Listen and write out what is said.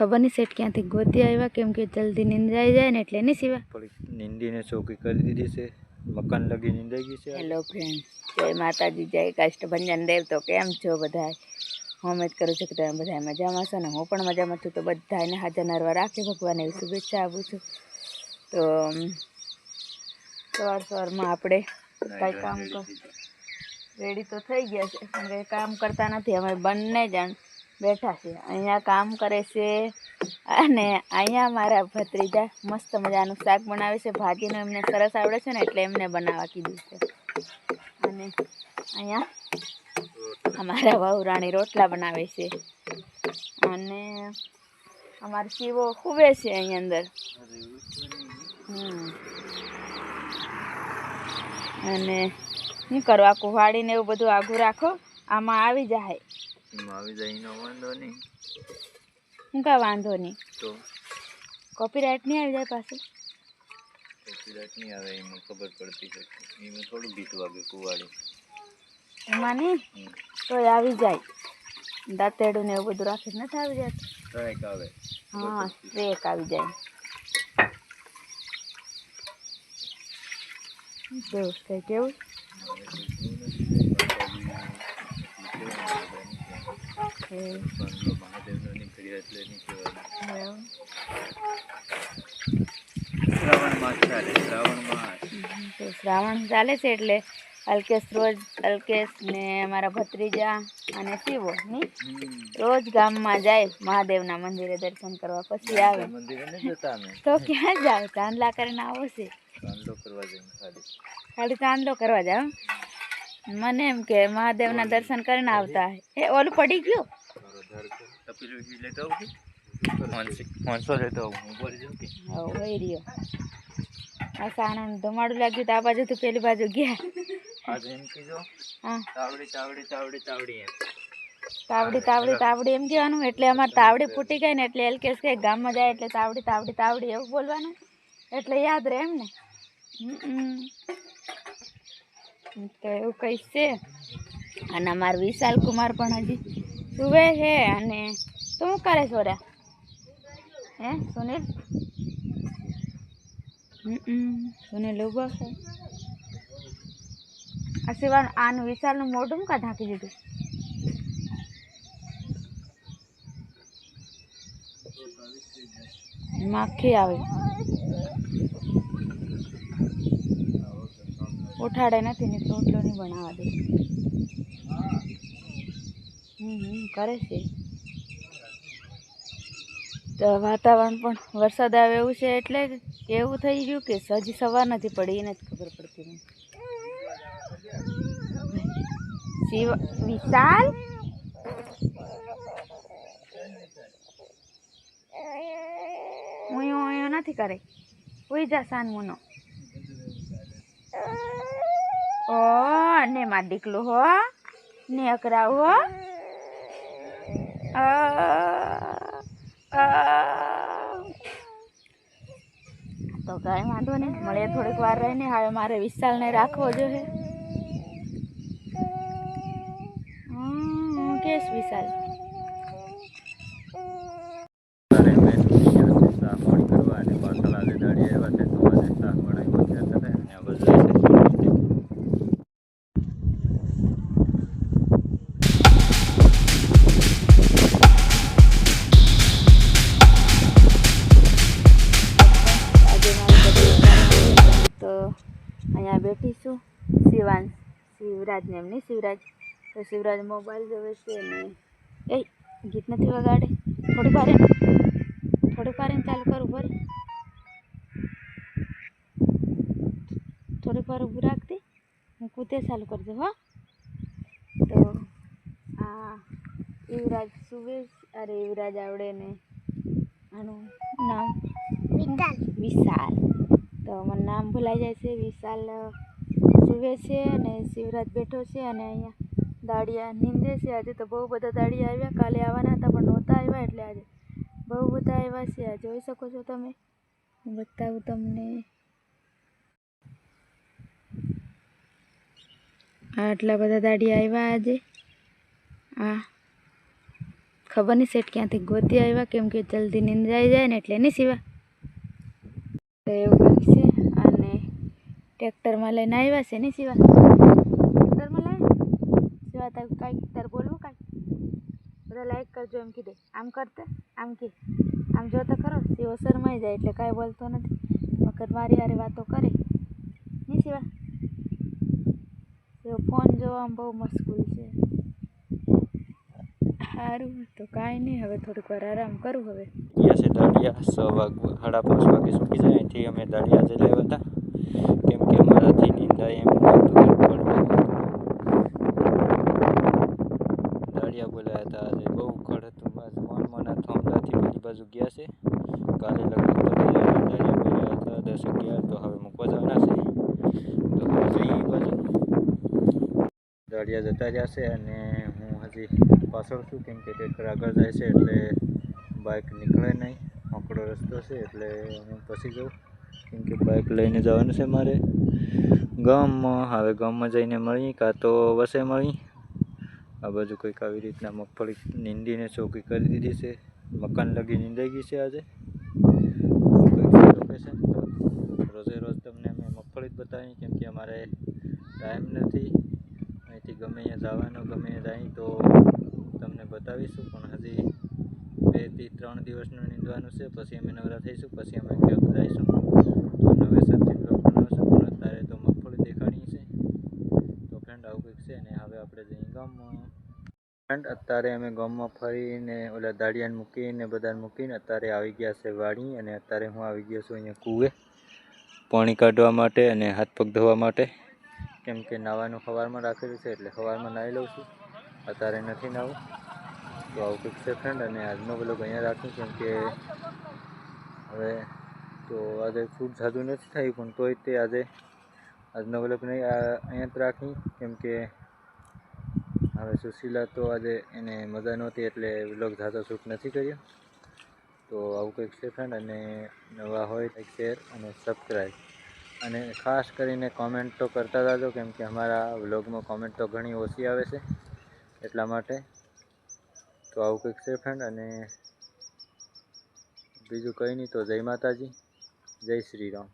ખબર નહીં સેટ ક્યાંથી ગોતી આવ્યા? કેમ કે જલ્દી નિંદ્રાઈ જાય ને એટલે નહીં સિવાય. નિંદીને નીંદીને ચોકી કરી દીધી છે. મકાન લગી નિંદાઈ ગઈ છે. હેલો ફ્રેન્ડ જય માતાજી જય કાષ્ટભંજન દેવ. તો કેમ છો બધા હું ઉમેદ કરું છું કે તમે બધા મજામાં છો ને હું પણ મજામાં છું. તો બધાને હાજર નરવા રાખે ભગવાન એવી શુભેચ્છા આપું છું. તો સવાર સવારમાં આપણે કાંઈ કામ કર રેડી તો થઈ ગયા છે પણ કંઈ કામ કરતા નથી. અમે બંને જણ બેઠા છે. અહીંયા કામ કરે છે અને અહીંયા મારા ભત્રીજા મસ્ત મજાનું શાક બનાવે છે. ભાજીનું એમને સરસ આવડે છે ને એટલે એમને બનાવવા કીધું છે. અને અહીંયા અમારા વહુરાણી રોટલા બનાવે છે. અને અમારો શીવો ખૂબે છે અહીં અંદર. અને શું કરવા કુહાડીને એવું બધું આઘું રાખો, આમાં આવી જાય. આવી જાય એનો વાંધો નહીં. હું કાંઈ વાંધો નહીં. તો? કોપીરાઇટ નહીં આવી જાય પાછું? કોપીરાઇટ નહીં આવે એમાં ખબર પડતી છે એમાં થોડું બીક વાગે કુવાડી. એમાં નહીં? તો આવી જાય. દાંતેડું ને એવું બધું રાખી નથી આવી જાય. ટ્રાયક આવે. હા ટ્રેક આવી જાય. કેવું છે કેવું શ્રાવણ ચાલે છે એટલે અલ્કેશ રોજ, અલ્કેશ ને અમારા ભત્રીજા અને શિવો, ની? રોજ ગામમાં જાય, મહાદેવના મંદિરે દર્શન કરવા પછી આવે. તો ક્યાં જાવ ચાંદલા કરીને આવો છે. ચાંદલો કરવા જઈને ખાલી ખાલી ચાંદલો કરવા જાવ મને એમ કે મહાદેવના દર્શન કરીને આવતા. એ ઓલું પડી ગયું? મારો તપેલું ધમાડું લાગ્યું તો આ બાજુ તો પેલી બાજુ ગયા તાવડી તાવડી તાવડી એમ તાવડી એટલે અમારે તાવડી ફૂટી ગઈ ને એટલે એલકેસ કે ગામમાં જાય એટલે તાવડી તાવડી તાવડી એવું બોલવાનું એટલે યાદ રહે એમ ને. તો એવું કંઈ છે અને અમારું વિશાલ કુમાર પણ હજી સુવે છે અને તું શું કરે છોરા હે, સુનિલ? સુનિલ ઊભો છે. આ સિવાય આનું વિશાલનું મોઢું કાં ઢાંકી દીધું? માખી આવે. ઉઠાડે નથી ને રોટલો નહીં બનાવવા દે. હમ કરે છે. તો વાતાવરણ પણ વરસાદ આવે એવું છે એટલે એવું થઈ ગયું કે હજી સવાર નથી પડી, એને જ ખબર પડતી વિશાલ? ઉયો ઉયો, નથી કરે. ઉઈ જા સાન મુનો ઓ, ને માં દીકલું હો. ને અકરાવ હો. તો કાંઈ વાંધો નહીં. મળે થોડીક વાર રહીને. હવે મારે વિશાલને રાખવો જોઈએ. કેશ વિશાલ? અહીંયા બેઠી છું. શિવાંશ શિવરાજને એમની શિવરાજ. તો શિવરાજ મોબાઈલ જોવે છે ને એ ગીત નથી વગાડે. થોડું પારે થોડું પારે ચાલુ કરું ઉભર થોડીક વાર ઊભું રાખતી હું કૂદે ચાલુ કરી દઉં હો. તો આ યુવરાજ સુવેશ અરે યુવરાજ આવડે ને આનું નામ વિશાલ. તો મને નામ ભૂલાઈ જાય છે. વિશાલ સુવે છે અને શિવરાજ બેઠો છે અને અહીંયા દાડિયા નીંદે છે. આજે તો બહુ બધા દાડિયા આવ્યા. કાલે આવવાના હતા પણ નહોતા આવ્યા એટલે આજે બહુ બધા આવ્યા છે. આ જોઈ શકો છો તમે. હું બતાવું તમને. આટલા બધા દાડિયા આવ્યા આજે. આ ખબર નહીં સેટ ક્યાંથી ગોતી આવ્યા. કેમ કે જલ્દી નિંદ્રાઈ જાય ને એટલે નહીં સિવા તો એવું કંઈક છે અને ટ્રેક્ટરમાં લઈને આવ્યા છે નહીં શિવા. ટ્રેક્ટરમાં લાવ્યા શિવા, તાર કાંઈક તાર બોલવું કાંઈ? બધા લાઈક કરજો એમ કીધે. આમ કરતે? આમ કે? આમ જોતા ખરો? શિવો શરમાઈ જાય એટલે કાંઈ બોલતો નથી. વખત મારી હારે વાતો કરે. નહીં શિવા? શિવ ફોન જોવામાં બહુ મશગુલ છે. સારું તો કાંઈ નહીં. હવે થોડીક વાર આરામ કરું હવે. ગયા છે દાડિયા સો વાગ સાડા પાંચ વાગે સૂકી જાય. અહીંથી અમે દાડિયા જઈ લાવ્યા હતા. નિંદાય એમ દાળિયા બોલાયા હતા આજે. બહુ ઉખડ હતું. બસ મન મના થોંભલાથી બીજી બાજુ ગયા છે. કાલે લગભગ દાળિયા બોલ્યા હતા. દસ અગિયાર તો હવે મૂકવા જવાના છે. તો હવે જઈએ એ બાજુ. દાળિયા જતા રહ્યા છે અને હું હજી પાછળ છું કેમ કે ટ્રેક્ટર આગળ જાય છે એટલે બાઇક નીકળે નહીં. આંકડો રસ્તો છે એટલે હું પછી જાઉં. કેમ કે બાઇક લઈને જવાનું છે મારે. ગામમાં, હવે ગામમાં જઈને મળી કાં તો વસે મળી. આ બાજુ કંઈક આવી રીતના મગફળી નીંદીને ચોકી કરી દીધી છે. મકાન લગી નીંદાઈ ગઈ છે આજે. રોજે રોજ તમને અમે મગફળી જ બતાવી કેમ કે અમારે ટાઈમ નથી. અહીંથી ગમે અહીંયા જવાનો, ગમે અહીંયા જાય તો તમને બતાવીશું, પણ હજી બેથી ત્રણ દિવસનું નીંદવાનું છે. પછી અમે નવરા થઈશું, પછી અમે ક્યાંક જઈશું. તો નવેસરથી બ્લોગ બનાવશું પણ અત્યારે તો મગફળી દેખાણી છે તો ફ્રેન્ડ આવું કંઈક છે ને, હવે આપણે જઈએ ગામમાં. ફ્રેન્ડ અત્યારે અમે ગામમાં ફરીને ઓલા દાડિયાને મૂકીને, બધાને મૂકીને અત્યારે આવી ગયા છે વાડી અને અત્યારે હું આવી ગયો છું અહીંયા કૂવે. પાણી કાઢવા માટે અને હાથ પગ ધોવા માટે. કેમ કે નાવાનું સવારમાં રાખેલું છે એટલે સવારમાં નાહી લઉં છું. અત્યારે નથી નાવું તો આવું કંઈક છે ફ્રેન્ડ અને આજનો બ્લોગ અહીંયા રાખું કેમ કે હવે તો આજે શૂટ જાદુ નથી થયું, પણ તોય તે આજે આજનો આ અહીંયા જ રાખી, કેમ કે હવે સુશીલા તો આજે એને મજા નહોતી એટલે વ્લોગ જાતો શૂટ નથી કર્યો. તો આવું કંઈક છે ફ્રેન્ડ અને નવા હોય લાઈક શેર અને સબસ્ક્રાઈબ અને ખાસ કરીને કોમેન્ટ તો કરતા જાજો, કેમ કે અમારા વ્લોગમાં કોમેન્ટ તો ઘણી ઓછી આવે છે, એટલા માટે. તો આવું કંઈક છે ફ્રેન્ડ અને બીજું કંઈ નહીં, તો જય માતાજી, જય શ્રી રામ.